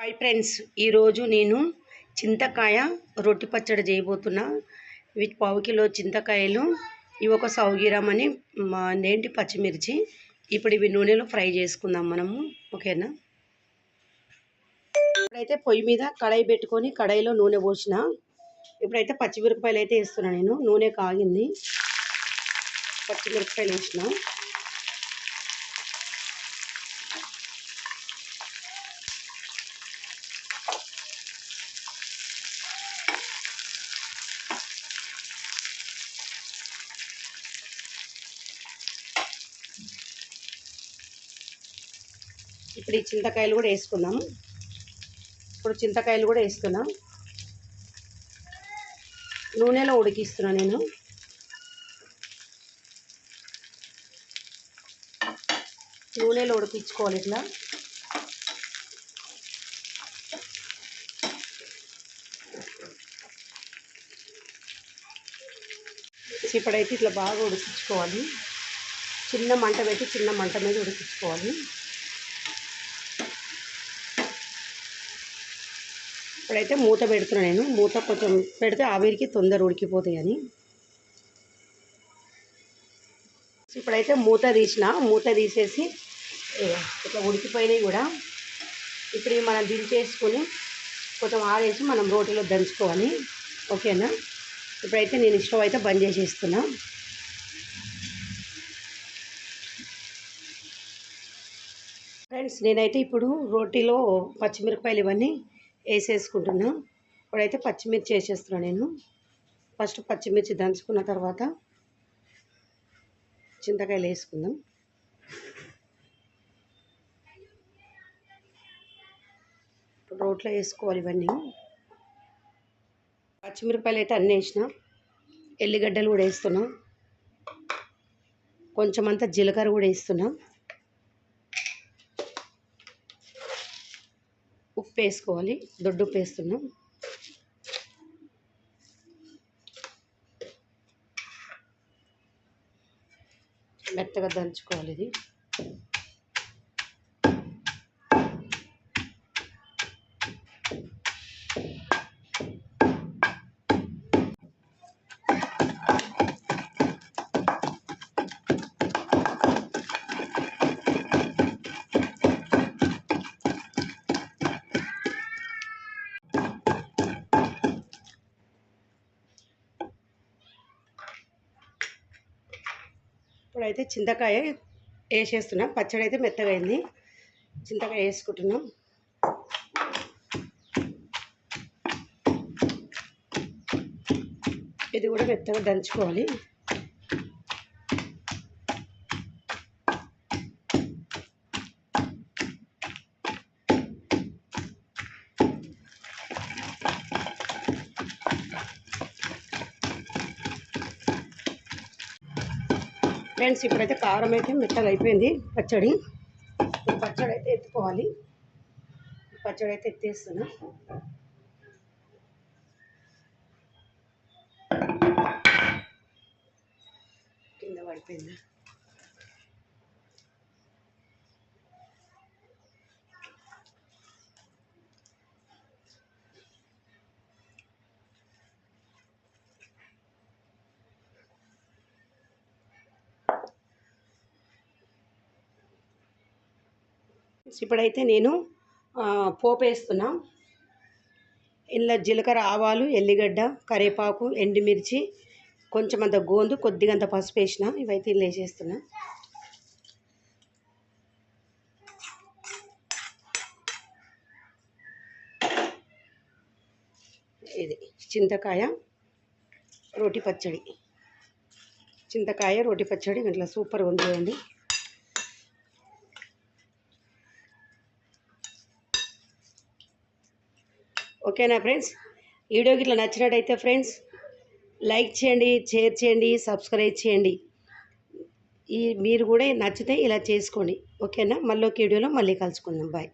Hi friends ఈరోజు నేను చింతకాయ రొట్టి పచ్చడి చేయబోతున్నా. ఇవి పావు కిలో చింతకాయలు ఇవి ఒక సౌగిరం మా నేంటి పచ్చిమిర్చి. ఇప్పుడు ఇవి నూనెలో ఫ్రై చేసుకుందాం మనము ఓకేనా? ఇప్పుడైతే పొయ్యి మీద కడాయి పెట్టుకొని కడాయిలో నూనె పోసిన. ఇప్పుడైతే పచ్చిమిరపకాయలు అయితే వేస్తున్నా నేను నూనె కాగింది. పచ్చిమిరపకాయలు వేసిన. ఇప్పుడు ఈ చింతకాయలు కూడా వేసుకున్నాం ఇప్పుడు చింతకాయలు కూడా వేస్తున్నాం. నూనెలో ఉడికిస్తున్నా నేను. నూనెలో ఉడికించుకోవాలి ఇట్లా. ఇప్పుడైతే ఇట్లా బాగా ఉడికించుకోవాలి. చిన్న మంట పెట్టి చిన్న మంట మీద ఉడికించుకోవాలి. ఇప్పుడైతే మూత పెడుతున్నా నేను. మూత కొంచెం పెడితే ఆవిరికి తొందర ఉడికిపోతాయి అని. ఇప్పుడైతే మూత తీసిన. మూత తీసేసి ఇట్లా ఉడికిపోయినాయి కూడా. ఇప్పుడు ఇవి మనం దించేసుకొని కొంచెం ఆరేసి మనం రోటీలో దంచుకోవాలి. ఓకేనా? ఇప్పుడైతే నేను స్టవ్ అయితే బంద్ చేసేస్తున్నా. ఫ్రెండ్స్ నేనైతే ఇప్పుడు రోటీలో పచ్చిమిరపకాయలు ఇవన్నీ వేసేసుకుంటున్నా. ఇప్పుడైతే పచ్చిమిర్చి వేసేస్తున్నాను నేను. ఫస్ట్ పచ్చిమిర్చి దంచుకున్న తర్వాత చింతకాయలు వేసుకుందాం. ఇప్పుడు రోట్లో వేసుకోవాలి ఇవన్నీ. పచ్చిమిరపకాయలు అయితే అన్నీ వేసిన. ఎల్లిగడ్డలు కూడా వేస్తున్నాం. కొంచెం అంతా జీలకర్ర కూడా వేస్తున్నాం. ఉప్పు వేసుకోవాలి. దొడ్డు ఉప్పు వేస్తున్నాం. మెత్తగా దంచుకోవాలి ఇది. ఇప్పుడైతే చింతకాయ వేసేస్తున్నాం. పచ్చడి అయితే మెత్తగా అయింది. చింతకాయ వేసుకుంటున్నాం. ఇది కూడా మెత్తగా దంచుకోవాలి. ఫ్రెండ్స్ ఇప్పుడైతే కారం అయితే మెత్తగా అయిపోయింది. పచ్చడి. పచ్చడి అయితే ఎత్తుకోవాలి. పచ్చడి అయితే ఎత్తేస్తున్నా. కింద పడిపోయిందా? ఇప్పుడైతే నేను పోపు వేస్తున్నా. ఇందులో జీలకర్ర ఆవాలు ఎల్లిగడ్డ కరివేపాకు ఎండుమిర్చి కొంచెం అంత గోందు కొద్దిగా అంత పసుపు వేసిన. ఇవైతే ఇల్లు వేసేస్తున్నా. ఇది చింతకాయ రోటి పచ్చడి. చింతకాయ రోటి పచ్చడి ఇట్లా సూపర్గా ఉంది చూడండి. ఓకేనా ఫ్రెండ్స్? వీడియో ఇట్లా నచ్చినట్టయితే ఫ్రెండ్స్ లైక్ చేయండి షేర్ చేయండి సబ్స్క్రైబ్ చేయండి. ఈ మీరు కూడా నచ్చితే ఇలా చేసుకోండి. ఓకేనా? మళ్ళీ ఒక వీడియోలో మళ్ళీ కలుసుకుందాం. బాయ్.